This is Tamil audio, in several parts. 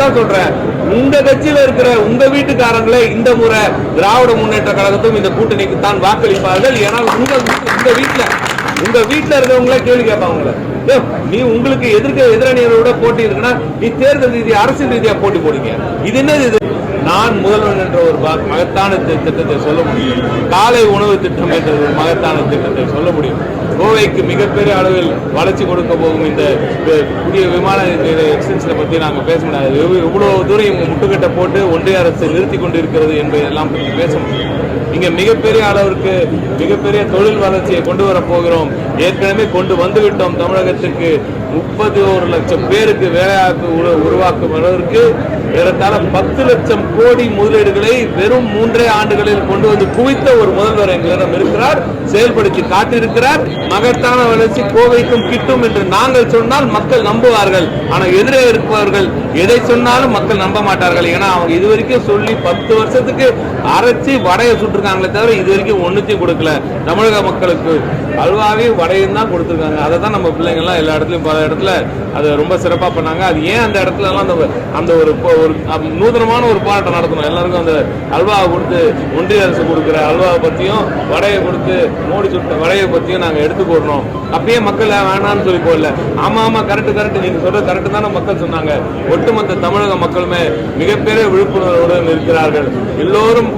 தான் சொல்றேன். உங்க கட்சியில இருக்கிற உங்க வீட்டுக்காரங்களே இந்த முறை திராவிட முன்னேற்ற கழகத்தும் இந்த கூட்டணிக்கு தான் வாக்களிப்பார்கள். ஏன்னா உங்க உங்க வீட்டுல உங்க வீட்டுல இருக்கிறவங்களே கேள்வி கேட்பாங்க நீ உங்களுக்கு எதிர்க்க எதிரணிகளோட போட்டி இருக்குன்னா நீ தேர்தல் ரீதியா அரசியல் ரீதியா போட்டி போடுங்க இது என்னது இது? நான் முதல்வன் என்ற ஒரு மகத்தான திட்டத்தை சொல்ல முடியும். காலை உணவு திட்டம் என்ற ஒரு மகத்தான திட்டத்தை சொல்ல முடியும். கோவைக்கு மிகப்பெரிய அளவில் வளர்ச்சி கொடுக்க போகும் இந்த புதிய விமான எக்ஸ்டென்ஷனை பற்றி நாங்கள் பேச முடியாது. இவ்வளோ தூரம் முட்டுக்கட்டை போட்டு ஒன்றிய அரசு நிறுத்தி கொண்டிருக்கிறது என்பதெல்லாம் பற்றி பேச முடியும். இங்கே மிகப்பெரிய அளவிற்கு மிகப்பெரிய தொழில் வளர்ச்சியை கொண்டு வர போகிறோம். ஏற்கனவே கொண்டு வந்துவிட்டோம் தமிழகத்திற்கு தமிழகத்துக்கு முப்பது ஒரு லட்சம் பேருக்கு வேலைவாய்ப்பு உருவாக்கும் அளவிற்கு ஏறத்தாழ பத்து லட்சம் கோடி முதலீடுகளை வெறும் மூன்றே ஆண்டுகளில் கொண்டு வந்து குவித்த ஒரு முதல்வர் எங்களிடம் இருக்கிறார் செயல்படுத்தி காட்டியிருக்கிறார் மகத்தான வளர்ச்சி கோவைக்கும் கிட்டும் என்று நாங்கள் சொன்னால் மக்கள் நம்புவார்கள். ஆனால் எதிரே இருப்பவர்கள் எதை சொன்னாலும் மக்கள் நம்ப மாட்டார்கள். ஏன்னா அவங்க இது வரைக்கும் சொல்லி பத்து வருஷத்துக்கு அரைச்சி வடையை சுட்டிருக்காங்களே தவிர இது வரைக்கும் ஒன்றுத்தையும் கொடுக்கல. தமிழக மக்களுக்கு அல்வாவையும் வடையும் தான் கொடுத்துருக்காங்க. அதை தான் நம்ம பிள்ளைங்கள்லாம் எல்லா இடத்துலையும் பல இடத்துல அதை ரொம்ப சிறப்பாக பண்ணாங்க. அது ஏன் அந்த இடத்துலலாம் அந்த அந்த ஒரு ஒரு நூதனமான ஒரு போராட்டம் நடத்தணும். எல்லாருக்கும் அந்த அல்வாவை கொடுத்து ஒன்றிய அரசு கொடுக்குற அல்வாவை பற்றியும் வடையை கொடுத்து மோடி சுட்ட வடையை பற்றியும் நாங்கள் எடுத்து போடணும் அப்பயே மக்கள் வேணாம்னு சொல்லி போடல. ஆமா ஆமா கரெக்ட் கரெக்ட் நீங்க சொல்ற கரெக்ட் தானே மக்கள் சொன்னாங்க. ஒட்டுமொத்த தமிழக மக்களுமே மிகப்பெரிய விழிப்புணர்வுடன் இருக்கிறார்கள். எல்லோரும்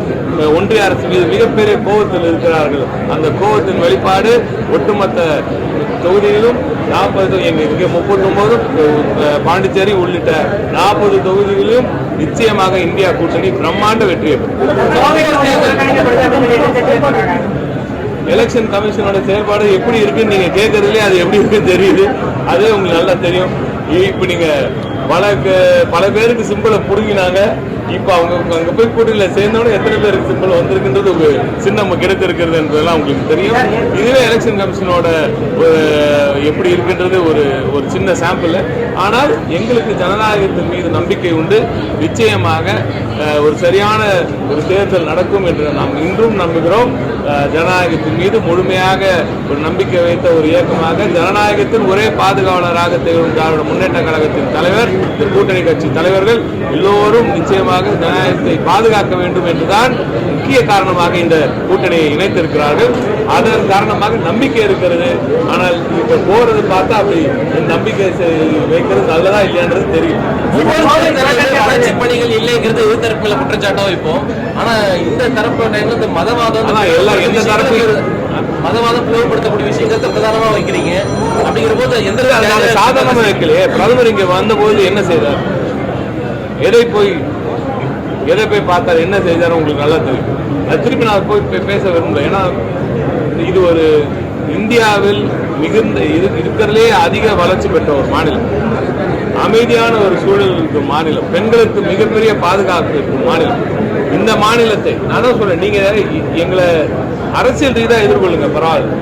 ஒன்றிய அரசு மீது மிகப்பெரிய கோபத்தில் இருக்கிறார்கள். அந்த கோபத்தின் வெளிப்பாடு ஒட்டுமொத்த தொகுதியிலும் நாற்பது இங்கே முப்பத்தி முப்பத்தொன்பதும் பாண்டிச்சேரி உள்ளிட்ட நாற்பது தொகுதிகளிலும் நிச்சயமாக இந்தியா கூட்டணி பிரம்மாண்ட வெற்றியை பெறும். எலெக்ஷன் கமிஷனோட செயல்பாடு எப்படி இருக்குன்னு நீங்க கேட்கறதுலேயே அது எப்படி இருக்குன்னு தெரியுது. அதே உங்களுக்கு நல்லா தெரியும். இப்போ நீங்க பல பல பேருக்கு சிம்பிளை புடுங்கினாங்க. இப்போ அவங்க அங்க போய் கூட்டணியில சேர்ந்தோட எத்தனை பேருக்கு சிம்பிள் வந்திருக்குன்றது ஒரு சின்னம் கிடைத்திருக்கிறது என்பதெல்லாம் உங்களுக்கு தெரியும். இதுவே எலெக்ஷன் கமிஷனோட எப்படி இருக்குன்றது ஒரு ஒரு சின்ன சாம்பிள் ஆனால் எங்களுக்கு ஜனநாயகத்தின் மீது நம்பிக்கை உண்டு. நிச்சயமாக ஒரு சரியான ஒரு தேர்தல் நடக்கும் என்று நாம் இன்றும் நம்புகிறோம். ஜனநாயகத்தின் மீது முழுமையாக ஒரு நம்பிக்கை வைத்த ஒரு இயக்கமாக ஜனநாயகத்தின் ஒரே பாதுகாவலராக திகழும் திராவிட முன்னேற்ற கழகத்தின் தலைவர் இந்த கூட்டணி கட்சி தலைவர்கள் எல்லோரும் நிச்சயமாக ஜனநாயகத்தை பாதுகாக்க வேண்டும் என்றுதான் முக்கிய காரணமாக இந்த கூட்டணியை இணைத்திருக்கிறார்கள். அதன் காரணமாக நம்பிக்கை இருக்கிறது. ஆனால் இப்ப போறது பார்த்தா அப்படி நம்பிக்கை வைக்கிறது நல்லதா இல்லையான்றது தெரியும் வளர்ச்சி பணிகள் இல்லைங்கிறது இரு தரப்புல குற்றச்சாட்டோ இப்போ. ஆனா இந்த தரப்பு மதவாதம் எல்லாம் எந்த தரப்பு மதவாதம் பிளவுபடுத்தக்கூடிய விஷயங்களை பிரதானமா வைக்கிறீங்க. அப்படிங்கிற போது எந்த சாதாரணமா வைக்கலையே. பிரதமர் இங்க வந்தபோது என்ன செய்தார்? எதை போய் எதை போய் பார்த்தாரு என்ன செய்தார் உங்களுக்கு நல்லா தெரியும். நான் திருப்பி நான் போய் பேச விரும்பல. ஏன்னா இது ஒரு இந்தியாவில் மிகுந்த இது இருக்கிறதுலே அதிக வளர்ச்சி பெற்ற ஒரு மாநிலம். அமைதியான ஒரு சூழல் இருக்கும் மாநிலம். பெண்களுக்கு மிகப்பெரிய பாதுகாப்பு இருக்கும் மாநிலம். இந்த மாநிலத்தை நான் தான் சொல்றேன் நீங்க எங்களை அரசியல் ரீதியாக எதிர்கொள்ளுங்க பரவாயில்ல.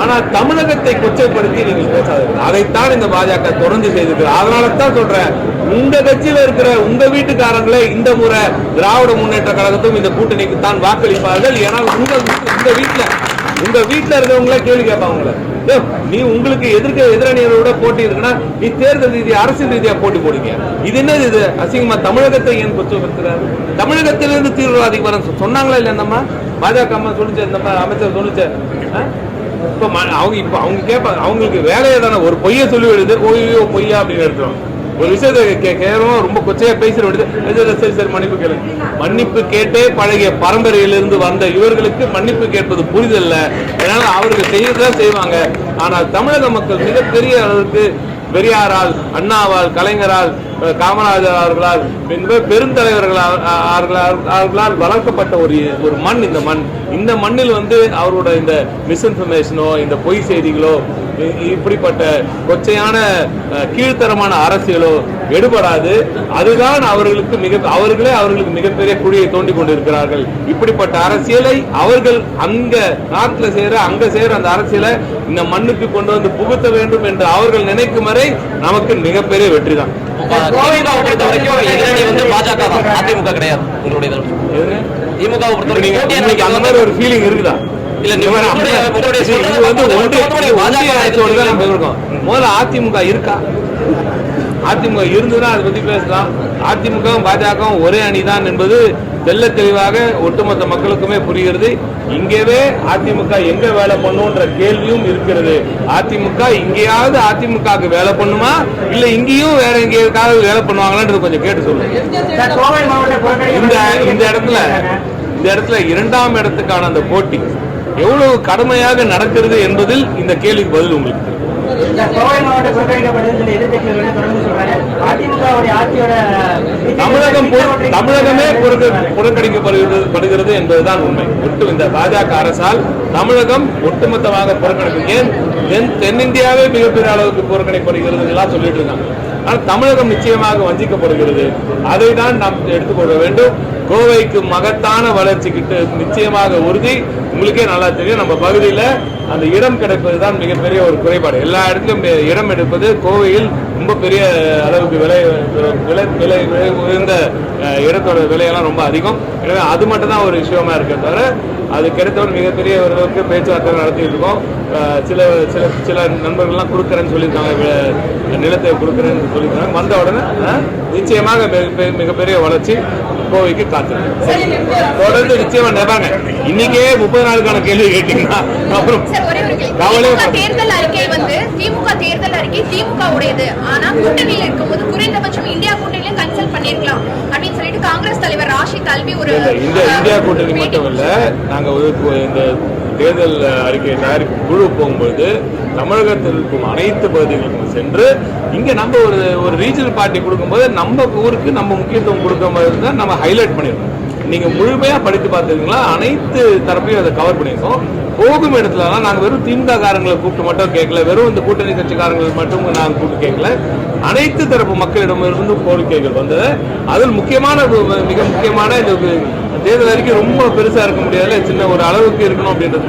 ஆனா தமிழகத்தை கொச்சைப்படுத்தி நீங்கள் பேசாதீர்கள். அதைத்தான் இந்த பாஜக தொடர்ந்து செய்திருக்கிறது. அதனால தான் சொல்றேன் உங்க கட்சியில இருக்கிற உங்க வீட்டுக்காரங்களே இந்த முறை திராவிட முன்னேற்ற கழகத்தும் இந்த கூட்டணிக்கு தான் வாக்களிப்பார்கள். ஏன்னா உங்க உங்க வீட்டுல உங்க வீட்டுல இருக்கிறவங்களே கேள்வி கேட்பாங்க நீ உங்களுக்கு எதிர்க்க எதிரணியோட போட்டி இருக்குன்னா நீ தேர்தல் ரீதியா அரசியல் ரீதியா போட்டி போடுங்க இது என்னது இது? அசிங்கமா தமிழகத்தை ஏன் கொச்சப்படுத்துறாரு? தமிழகத்திலிருந்து தீவிரவாதிக்கு வர சொன்னாங்களா இல்லை அந்தம்மா பாஜக அம்மா சொல்லிச்சு அந்த அமைச்சர் சொல்லிச்சு இப்போ ம- அவங்க இப்ப அவங்க கேட்பாங்க அவங்களுக்கு வேலையை தானே ஒரு பொய்யை சொல்லி விடுது ஓய்யோ பொய்யா அப்படின்னு எடுத்துரும் ஒரு விஷயத்தை கே கேவலமா ரொம்ப கொச்சையாக பேசுகிற விடுது சரி, சரி சரி மன்னிப்பு கேளு. மன்னிப்பு கேட்டே பழகிய பரம்பரையிலிருந்து வந்த இவர்களுக்கு மன்னிப்பு கேட்பது புரிதல்ல. அதனால அவர்கள் செய்யறதுதான் செய்வாங்க. ஆனால் தமிழக மக்கள் மிகப்பெரிய அளவுக்கு பெரியாரால் அண்ணாவால் கலைஞரால் காமராஜர் அவர்களால் பின்பு பெருந்தலைவர்களால் அவர்களால் அவர்களால் வளர்க்கப்பட்ட ஒரு ஒரு மண் இந்த மண். இந்த மண்ணில் வந்து அவரோட இந்த மிஸ்இன்ஃபர்மேஷனோ இந்த பொய் செய்திகளோ இ- இப்படிப்பட்ட கொச்சையான கீழ்த்தரமான அரசியலோ எடுபடாது. அதுதான் அவர்களுக்கு மிக அவர்களே அவர்களுக்கு மிகப்பெரிய குழியை தோண்டி கொண்டிருக்கிறார்கள். இப்படிப்பட்ட அரசியலை அவர்கள் அங்க நாட்டில் செய்யற அங்க செய்யற அந்த அரசியலை இந்த மண்ணுக்கு கொண்டு வந்து புகுத்த வேண்டும் என்று அவர்கள் நினைக்கும் வரை நமக்கு மிகப்பெரிய வெற்றி தான் திமுக பொறுத்த வரைக்கும் எதிரணி வந்து பாஜக தான். அதிமுக கிடையாது. உங்களுடைய தரப்பு திமுக பொறுத்த வரைக்கும் அந்த மாதிரி ஒரு ஃபீலிங் இருக்குதா? இல்ல, நீங்க வந்து பாஜக இருக்கோம். முதல்ல அதிமுக இருக்கா? அதிமுக இருந்ததுன்னா அதை பத்தி பேசலாம். அதிமுகவும் பாஜகவும் ஒரே அணிதான் என்பது தெள்ள தெளிவாக ஒட்டுமொத்த மக்களுக்குமே புரிகிறது. இங்கேவே அதிமுக எங்க வேலை பண்ணுன்ற கேள்வியும் இருக்கிறது. அதிமுக இங்கேயாவது அதிமுகவுக்கு வேலை பண்ணுமா? இல்ல இங்கேயும் வேற எங்கேயாவது வேலை பண்ணுவாங்களான்றது கொஞ்சம் கேட்டு சொல்லுங்க. இந்த இந்த இடத்துல இந்த இடத்துல இரண்டாம் இடத்துக்கான அந்த போட்டி. எவ்வளவு கடுமையாக நடக்கிறது என்பதில் இந்த கேள்விக்கு பதில் உங்களுக்கு தமிழகம் தமிழகமே. புறக்கணிக்கப்படுகிறது படுகிறது என்பதுதான் உண்மை. ஒட்டு இந்த பாஜக அரசால் தமிழகம் ஒட்டுமொத்தமாக புறக்கணிப்பு. ஏன் தென் தென்னிந்தியாவே மிகப்பெரிய அளவுக்கு புறக்கணிக்கப்படுகிறது எல்லாம் சொல்லிட்டு இருக்காங்க. ஆனால் தமிழகம் நிச்சயமாக வஞ்சிக்கப்படுகிறது. அதை தான் நாம் எடுத்துக்கொள்ள வேண்டும். கோவைக்கு மகத்தான வளர்ச்சி கிட்ட நிச்சயமாக உறுதி. உங்களுக்கே நல்லா தெரியும் நம்ம பகுதியில் அந்த இடம் கிடைப்பது தான் மிகப்பெரிய ஒரு குறைபாடு. எல்லா இடத்துலையும் இடம் எடுப்பது கோவையில் ரொம்ப பெரிய அளவுக்கு விலை விலை விலை உயர்ந்த இடத்தோட விலையெல்லாம் ரொம்ப அதிகம். எனவே அது மட்டும் தான் ஒரு விஷயமா இருக்க தவிர அது கிடைத்தவன் மிகப்பெரிய ஓரளவுக்கு பேச்சுவார்த்தை நடத்திட்டு இருக்கோம். சில சில சில நண்பர்கள்லாம் கொடுக்குறேன்னு சொல்லியிருக்காங்க நிலத்தை கொடுக்குறேன்னு சொல்லியிருக்காங்க. வந்த உடனே நிச்சயமாக மிக- மிக- மிகப்பெரிய வளர்ச்சி கோவைக்கு காத்திருக்கு. தொடர்ந்து நிச்சயமா நினைப்பாங்க இன்னைக்கே முப்பது நாளுக்கான கேள்வி கேட்டீங்கன்னா அப்புறம் ஒரே ஒரு பட- தேர்தல் அறிக்கை வந்து திமுக தேர்தல் அறிக்கை திமுக உடையது ஆனா கூட்டணியில் இருக்கும்போது குறைந்தபட்சம் இந்தியா கூட்டணியில கன்சல்ட் பண்ணிருக்கலாம் அப்படின்னு சொல்லிட்டு காங்கிரஸ் தலைவர் ராஷித் அல்வி ஒரு இல்ல, இந்த இந்தியா கூட்டணி மட்டும் இல்ல நாங்க இந்த தேர்தல் அறிக்கை தயாரிப்பு குழு போகும்போது தமிழகத்தில் இருக்கும் அனைத்து பகுதிகளுக்கும் சென்று இங்க நம்ம ஒரு ஒரு ரீஜனல் பார்ட்டி கொடுக்கும்போது நம்ம ஊருக்கு நம்ம முக்கியத்துவம் கொடுக்கும்போது தான் நம்ம ஹைலைட் பண்ணிருக்கோம் நீங்க முழுமையா படித்து பார்த்தீங்களா அனைத்து தரப்பையும் அதை கவர் பண்ணியிருக்கோம். போகும் இடத்துலலாம் நாங்கள் வெறும் திமுக காரங்களை கூப்பிட்டு மட்டும் கேட்கல. வெறும் இந்த கூட்டணி கட்சிக்காரங்களை மட்டும் நாங்கள் கூப்பிட்டு கேட்கல. அனைத்து தரப்பு மக்களிடமிருந்து கோரிக்கைகள் வந்தது. அதில் முக்கியமான மிக முக்கியமான இந்த தேர்தல் அறிக்கை ரொம்ப பெருசாக இருக்க முடியாது சின்ன ஒரு அளவுக்கு இருக்கணும் அப்படின்றது.